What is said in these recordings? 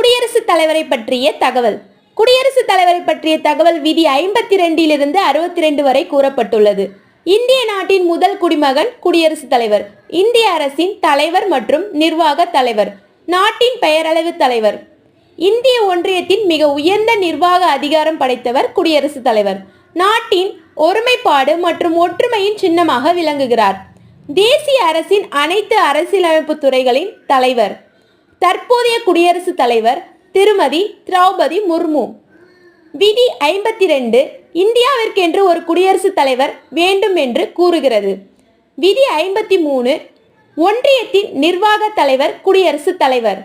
குடியரசுத் தலைவரை பற்றிய தகவல். குடியரசுத் தலைவரை பற்றிய தகவல் விதி ஐம்பத்தி ரெண்டிலிருந்து அறுபத்தி ரெண்டு வரை கூறப்பட்டுள்ளது. இந்திய நாட்டின் முதல் குடிமகன் குடியரசுத் தலைவர். இந்திய அரசின் தலைவர் மற்றும் நிர்வாக தலைவர். நாட்டின் பெயரளவு தலைவர். இந்திய ஒன்றியத்தின் மிக உயர்ந்த நிர்வாக அதிகாரம் படைத்தவர் குடியரசுத் தலைவர். நாட்டின் ஒருமைப்பாடு மற்றும் ஒற்றுமையின் சின்னமாக விளங்குகிறார். தேசிய அரசின் அனைத்து அரசியலமைப்பு துறைகளின் தலைவர். தற்போதைய குடியரசுத் தலைவர் திருமதி திரௌபதி முர்மு. விதி ஐம்பத்தி ரெண்டு இந்தியாவிற்கென்று ஒரு குடியரசுத் தலைவர் வேண்டும் என்று கூறுகிறது. விதி ஐம்பத்தி மூணு ஒன்றியத்தின் நிர்வாக தலைவர் குடியரசுத் தலைவர்.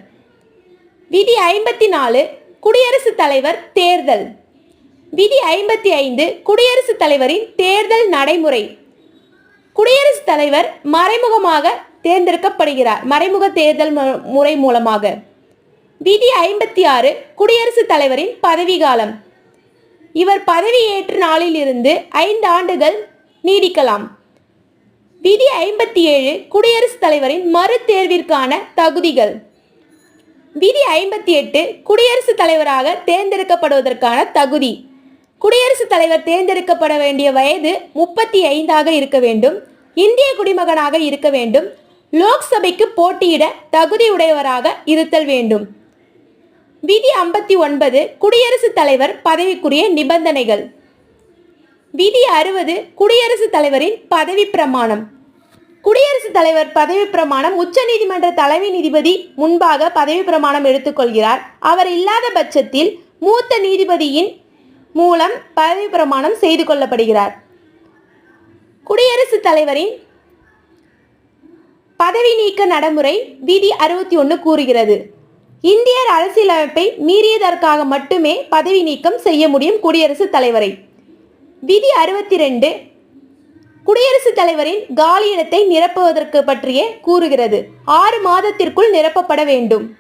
விதி ஐம்பத்தி நாலு குடியரசுத் தலைவர் தேர்தல். விதி ஐம்பத்தி ஐந்து குடியரசுத் தலைவரின் தேர்தல் நடைமுறை. குடியரசுத் தலைவர் மறைமுகமாக தேர்ந்தெடுக்கப்படுகிறார். மறைமுக தேர்தல் மு- முறை மூலமாக. விதி ஐம்பத்தி ஆறு குடியரசுத் தலைவரின் பதவிகாலம். இவர் பதவியேற்ற நாளிலிருந்து ஐந்து ஆண்டுகள் நீடிக்கலாம். விதி ஐம்பத்தி ஏழு குடியரசுத் தலைவரின் மறு தேர்விற்கான தகுதிகள். விதி ஐம்பத்தி எட்டு குடியரசுத் தலைவராக தேர்ந்தெடுக்கப்படுவதற்கான தகுதி. குடியரசுத் தலைவர் தேர்ந்தெடுக்கப்பட வேண்டிய வயது முப்பத்தி ஐந்தாக இருக்க வேண்டும். இந்திய குடிமகனாக இருக்க வேண்டும். லோக்சபைக்கு போட்டியிட தகுதியுடையவராக இருத்தல் வேண்டும். விதி ஐம்பத்தி ஒன்பது குடியரசுத் தலைவர் பதவிக்குரிய நிபந்தனைகள். விதி அறுபது குடியரசுத் தலைவரின் பதவி பிரமாணம். குடியரசுத் தலைவர் பதவி பிரமாணம் உச்சநீதிமன்ற தலைமை நீதிபதி முன்பாக பதவி பிரமாணம் எடுத்துக்கொள்கிறார். அவர் இல்லாத பட்சத்தில் மூத்த நீதிபதியின் மூலம் பதவி பிரமாணம் செய்து கொள்ளப்படுகிறார். குடியரசுத் தலைவரின் பதவி நீக்க நடைமுறை விதி அறுபத்தி ஒன்று கூறுகிறது. இந்தியர் அரசியலமைப்பை மீறியதற்காக மட்டுமே பதவி நீக்கம் செய்ய முடியும் குடியரசுத் தலைவரை. விதி அறுபத்தி ரெண்டு குடியரசுத் தலைவரின் காலியிடத்தை நிரப்புவதற்கு பற்றியே கூறுகிறது. ஆறு மாதத்திற்குள் நிரப்பப்பட வேண்டும்.